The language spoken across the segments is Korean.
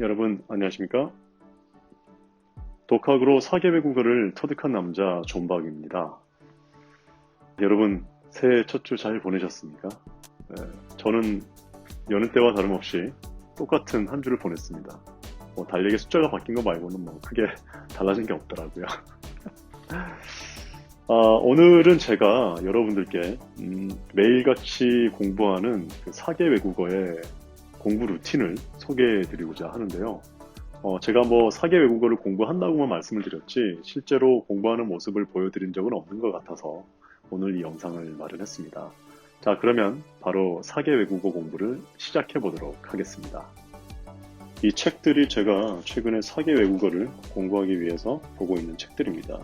여러분 안녕하십니까? 독학으로 4개 외국어를 터득한 남자 존박입니다. 여러분 새해 첫 주 잘 보내셨습니까? 네, 저는 여느 때와 다름없이 똑같은 한 주를 보냈습니다. 뭐 달력의 숫자가 바뀐 거 말고는 뭐 크게 달라진 게 없더라고요. 아, 오늘은 제가 여러분들께 음, 매일같이 공부하는 그 4개 외국어의 공부 루틴을 소개해 드리고자 하는데요. 어, 제가 뭐 4개 외국어를 공부한다고만 말씀을 드렸지 실제로 공부하는 모습을 보여드린 적은 없는 것 같아서 오늘 이 영상을 마련했습니다. 자 그러면 바로 4개 외국어 공부를 시작해 보도록 하겠습니다. 이 책들이 제가 최근에 4개 외국어를 공부하기 위해서 보고 있는 책들입니다.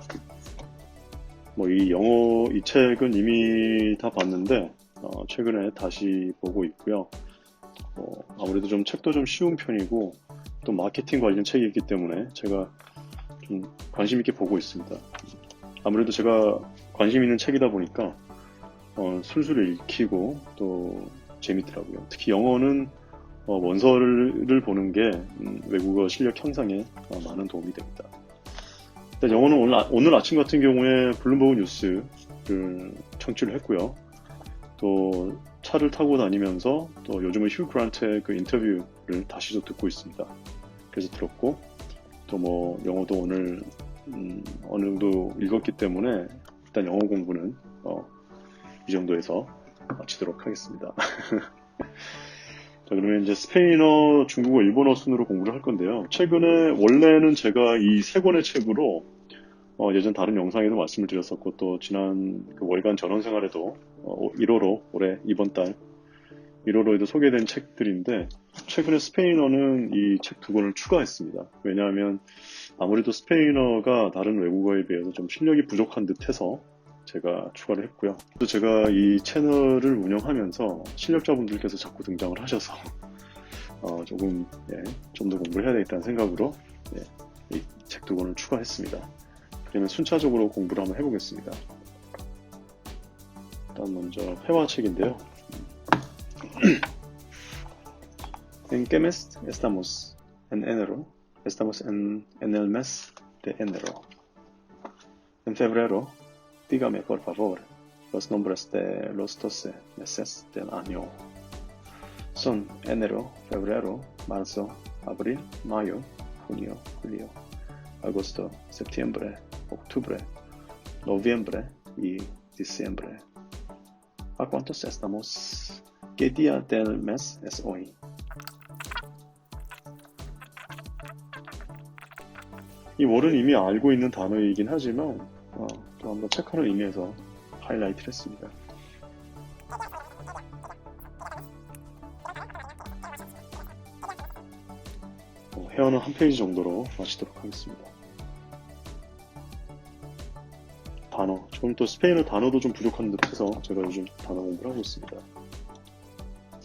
뭐 이 영어 이 책은 이미 다 봤는데 어, 최근에 다시 보고 있고요. 어, 아무래도 좀 책도 좀 쉬운 편이고 또 마케팅 관련 책이기 때문에 제가 좀 관심 있게 보고 있습니다. 아무래도 제가 관심 있는 책이다 보니까 어, 술술 읽히고 또 재밌더라고요. 특히 영어는 어, 원서를 보는 게 음, 외국어 실력 향상에 어, 많은 도움이 됩니다. 일단 영어는 오늘, 아, 오늘 아침 같은 경우에 블룸버그 뉴스를 청취를 했고요. 또 차를 타고 다니면서 또 요즘은 휴 그란트의 그 인터뷰를 다시 또 듣고 있습니다. 그래서 들었고 또 뭐 영어도 오늘 음, 어느 정도 읽었기 때문에 일단 영어 공부는 어, 이 정도에서 마치도록 하겠습니다. 자, 그러면 이제 스페인어, 중국어, 일본어 순으로 공부를 할 건데요. 최근에 원래는 제가 이 세 권의 책으로 어, 예전 다른 영상에도 말씀을 드렸었고 또 지난 그 월간 전원 생활에도 어, 1호로 올해 이번 달 1호로에도 소개된 책들인데 최근에 스페인어는 이 책 두 권을 추가했습니다. 왜냐하면 아무래도 스페인어가 다른 외국어에 비해서 좀 실력이 부족한 듯해서 제가 추가를 했고요. 또 제가 이 채널을 운영하면서 실력자분들께서 자꾸 등장을 하셔서 어, 조금 예, 좀더 공부를 해야 되겠다는 생각으로 예, 이책 두 권을 추가했습니다. 그러면 순차적으로 공부를 한번 해보겠습니다. 일단 먼저 회화책인데요. En qué mes estamos? En enero. Estamos en, en el mes de enero. En febrero, dígame por favor los nombres de los 12 meses del año. Son enero, febrero, marzo, abril, mayo, junio, julio, agosto, septiembre, octubre, noviembre y diciembre. ¿A cuántos estamos? ¿Qué día del mes es hoy? 이 월은 이미 알고 있는 단어이긴 하지만 어, 또 한번 체크하는 의미에서 하이라이트를 했습니다. 어, 회화는 한 페이지 정도로 마치도록 하겠습니다. 단어. 지금 또 스페인어 단어도 좀 부족한 듯해서 제가 요즘 단어 공부를 하고 있습니다.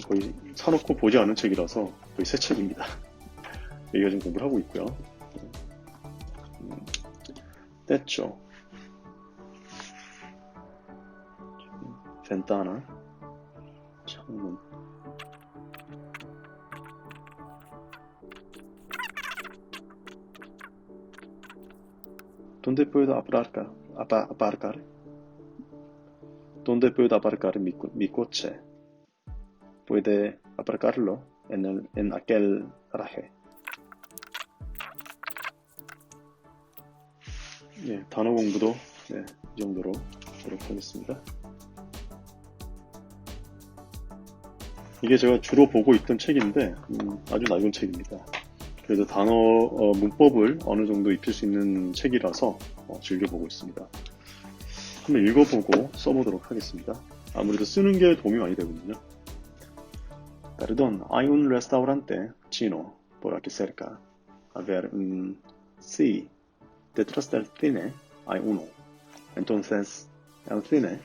거의 사놓고 보지 않은 책이라서 거의 새 책입니다. 여기가 좀 공부를 하고 있고요. 음, 뗐죠. 벤타나 창문 ¿Dónde puedo aparcar? apa- mi, co- mi coche? Puede aparcarlo en, el, en aquel garaje. 예, 단어 공부도 네, 이 정도로 하도록 하겠습니다. 이게 제가 주로 보고 있던 책인데 음, 아주 낡은 책입니다. 그래도 단어 어, 문법을 어느 정도 익힐 수 있는 책이라서 어, 즐겨보고 있습니다. 한번 읽어보고 써보도록 하겠습니다. 아무래도 쓰는 게 도움이 많이 되거든요. Perdón, hay un restaurante chino por aquí cerca. A ver, mm, sí, detrás del cine hay uno. Entonces, el cine.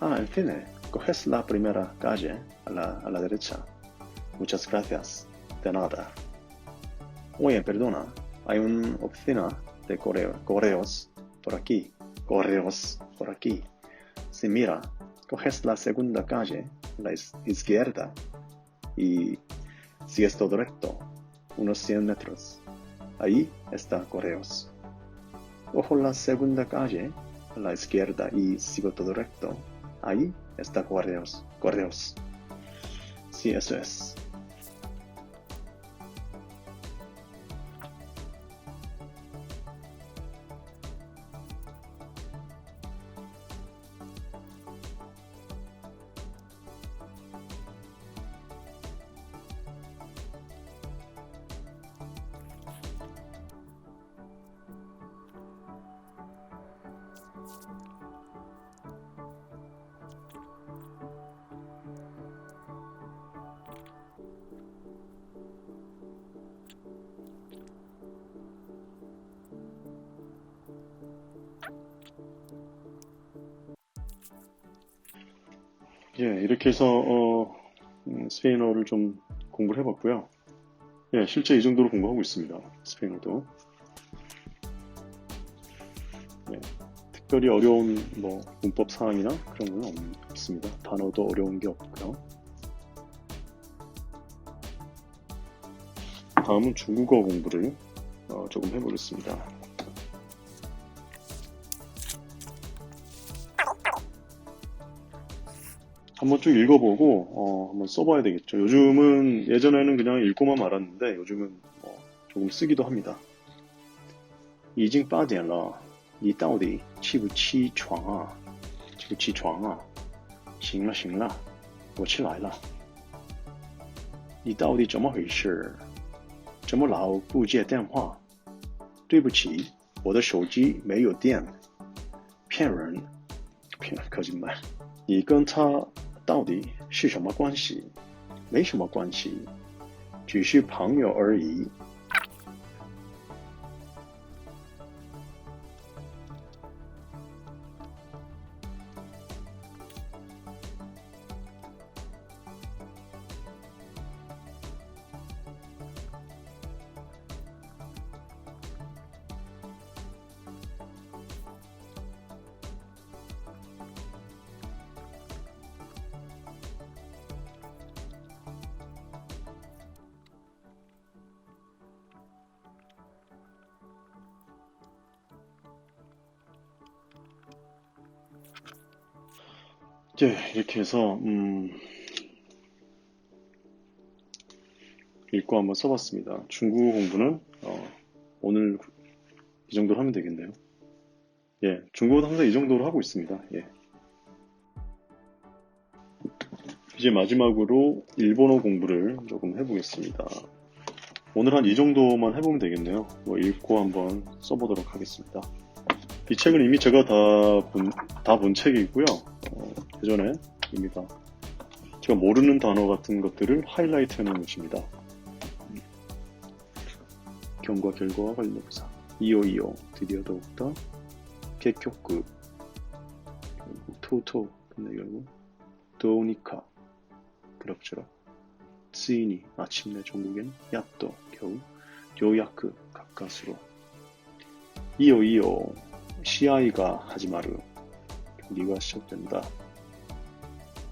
Ah, el cine. Coges la primera calle a la, a la derecha. Muchas gracias. De nada. Oye, perdona, hay una oficina de correo- correos por aquí. Correos por aquí. Si mira, coges la segunda calle la izquierda y sigues todo recto. unos 100 metros. Ahí está Correos. Ojo la segunda calle, la izquierda y sigo todo recto. Ahí está Correos. Correos. Sí, eso es. 예, 이렇게 해서 어, 음, 스페인어를 좀 공부를 해봤고요. 예, 실제 이 정도로 공부하고 있습니다. 스페인어도. 예, 특별히 어려운 뭐 문법 사항이나 그런 건 없, 없습니다. 단어도 어려운 게 없고요. 다음은 중국어 공부를 어, 조금 해보겠습니다. 한번 쭉 읽어보고 어, 한번 써봐야 되겠죠. 요즘은 예전에는 그냥 읽고만 말았는데 요즘은 뭐 조금 쓰기도 합니다. 已经八点了，你到底起不起床啊？起不起床啊？行了行了，我起来了。你到底怎么回事？怎么老不接电话？对不起，我的手机没有电。骗人，骗거짓말。你跟他 到底是什么关系？没什么关系，只是朋友而已。 네, 이렇게 해서 음, 읽고 한번 써봤습니다. 중국어 공부는 어, 오늘 이 정도로 하면 되겠네요. 예, 중국어도 항상 이 정도로 하고 있습니다. 예. 이제 마지막으로 일본어 공부를 조금 해보겠습니다. 오늘 한 이 정도만 해보면 되겠네요. 뭐 읽고 한번 써보도록 하겠습니다. 이 책은 이미 제가 다 본, 다 본 책이고요. 어, 예전에 이미 다. 제가 모르는 단어 같은 것들을 하이라이트 해놓은 것입니다. 경과 결과와 관련사 이오이오 드디어 더욱더 결국 토토. 근데 결국 도우니카. 그럭저럭 스이니. 마침내 종국엔 야또 겨우 요야크 가까스로. 이오이오 시아이가 하지 마루. 경기가 시작된다.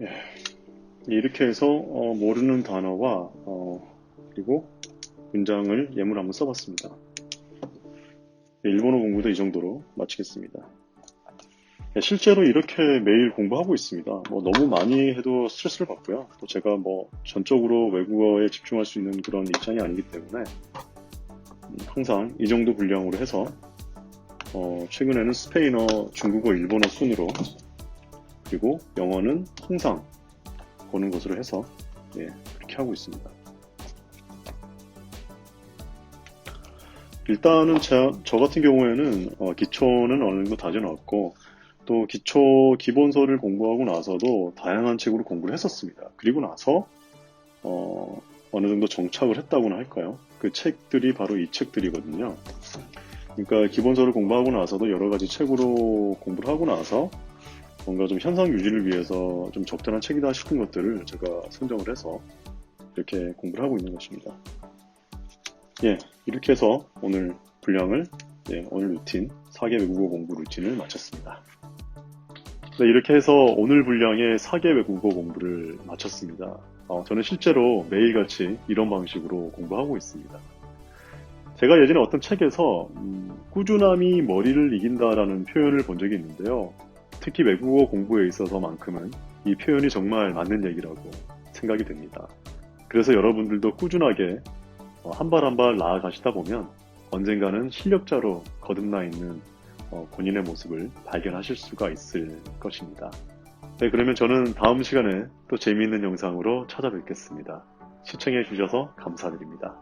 예, 이렇게 해서 어, 모르는 단어와 어, 그리고 문장을 예문 한번 써봤습니다. 예, 일본어 공부도 이 정도로 마치겠습니다. 네, 실제로 이렇게 매일 공부하고 있습니다. 뭐 너무 많이 해도 스트레스를 받고요. 또 제가 뭐 전적으로 외국어에 집중할 수 있는 그런 입장이 아니기 때문에 음, 항상 이 정도 분량으로 해서 어, 최근에는 스페인어, 중국어, 일본어 순으로 그리고 영어는 통상 보는 것으로 해서 예, 그렇게 하고 있습니다. 일단은 제- 저 같은 경우에는 어, 기초는 어느 정도 다져놨고 또 기초 기본서를 공부하고 나서도 다양한 책으로 공부를 했었습니다. 그리고 나서 어, 어느 정도 정착을 했다고나 할까요? 그 책들이 바로 이 책들이거든요. 그러니까 기본서를 공부하고 나서도 여러 가지 책으로 공부를 하고 나서 뭔가 좀 현상 유지를 위해서 좀 적절한 책이다 싶은 것들을 제가 선정을 해서 이렇게 공부를 하고 있는 것입니다. 예, 이렇게 해서 오늘 분량을 예, 오늘 루틴 4개 외국어 공부 루틴을 마쳤습니다. 네, 이렇게 해서 오늘 분량의 4개 외국어 공부를 마쳤습니다. 어, 저는 실제로 매일같이 이런 방식으로 공부하고 있습니다. 제가 예전에 어떤 책에서 음, 꾸준함이 머리를 이긴다라는 표현을 본 적이 있는데요. 특히 외국어 공부에 있어서만큼은 이 표현이 정말 맞는 얘기라고 생각이 됩니다. 그래서 여러분들도 꾸준하게 어, 한발 한 발 나아가시다 보면 언젠가는 실력자로 거듭나 있는 어, 본인의 모습을 발견하실 수가 있을 것입니다. 네, 그러면 저는 다음 시간에 또 재미있는 영상으로 찾아뵙겠습니다. 시청해 주셔서 감사드립니다.